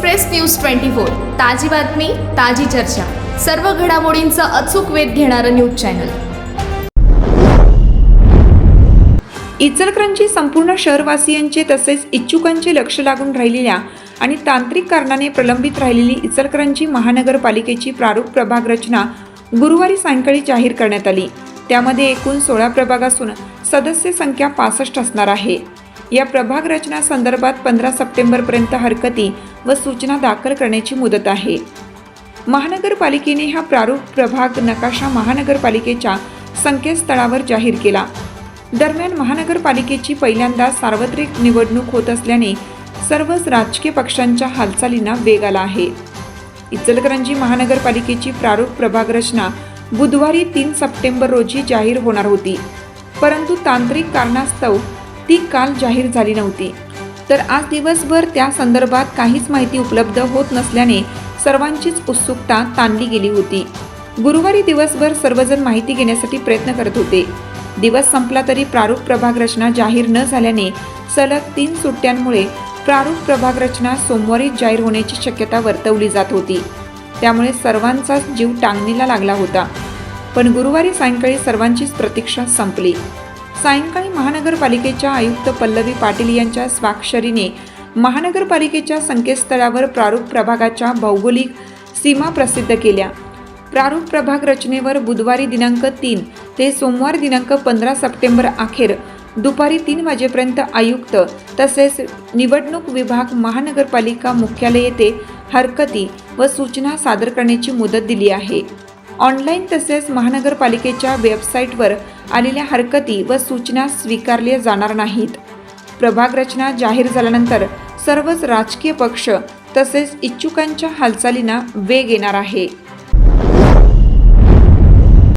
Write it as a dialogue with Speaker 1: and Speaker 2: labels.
Speaker 1: Express news twenty four ताजी बातमी ताजी चर्चा. सर्व घडामोडींचा अचूक वेध घेणारं न्यूज चॅनल.
Speaker 2: इचलकरंजी संपूर्ण शहरवासियांचे तसेच इच्छुकांचे लक्ष लागून राहिलेल्या आणि तांत्रिक कारणाने प्रलंबित राहिलेली इचलकरंजी महानगरपालिकेची प्रारूप प्रभाग रचना गुरुवारी सायंकाळी जाहीर करण्यात आली. त्यामध्ये एकूण सोळा प्रभाग असून सदस्य संख्या पासष्ट असणार आहे. या प्रभाग रचना संदर्भात पंधरा सप्टेंबरपर्यंत हरकती व सूचना दाखल करण्याची मुदत आहे. महानगरपालिकेने हा प्रारूप प्रभाग नकाशा महानगरपालिकेच्या संकेतस्थळावर जाहीर केला. दरम्यान महानगरपालिकेची पहिल्यांदा सार्वत्रिक निवडणूक होत असल्याने सर्वच राजकीय पक्षांच्या हालचालींना वेग आला आहे. इचलकरंजी महानगरपालिकेची प्रारूप प्रभाग रचना बुधवारी तीन सप्टेंबर रोजी जाहीर होणार होती. परंतु तांत्रिक कारणास्तव ती काल जाहीर झाली नव्हती. तर आज दिवसभर त्या संदर्भात काहीच माहिती उपलब्ध होत नसल्याने सर्वांचीच उत्सुकता ताणली गेली होती. गुरुवारी दिवसभर सर्वजण माहिती घेण्यासाठी प्रयत्न करत होते. दिवस संपला तरी प्रारूप प्रभाग रचना जाहीर न झाल्याने सलग तीन सुट्ट्यांमुळे प्रारूप प्रभाग रचना सोमवारी जाहीर होण्याची शक्यता वर्तवली जात होती. त्यामुळे सर्वांचाच जीव टांगणीला लागला होता. पण गुरुवारी सायंकाळी सर्वांचीच प्रतीक्षा संपली. सायंकाळी महानगरपालिकेच्या आयुक्त पल्लवी पाटील यांच्या स्वाक्षरीने महानगरपालिकेच्या संकेतस्थळावर प्रारूप प्रभागाच्या भौगोलिक सीमा प्रसिद्ध केल्या. प्रारूप प्रभाग रचनेवर बुधवारी दिनांक तीन ते सोमवार दिनांक पंधरा सप्टेंबर अखेर दुपारी तीन वाजेपर्यंत आयुक्त तसेच निवडणूक विभाग महानगरपालिका मुख्यालय येथे हरकती व सूचना सादर करण्याची मुदत दिली आहे. ऑनलाईन तसेच महानगरपालिकेच्या वेबसाईटवर आलेल्या हरकती व सूचना स्वीकारल्या जाणार नाहीत. प्रभाग रचना जाहीर झाल्यानंतर सर्वच राजकीय पक्ष तसेच इच्छुकांच्या हालचालींना वेग येणार आहे.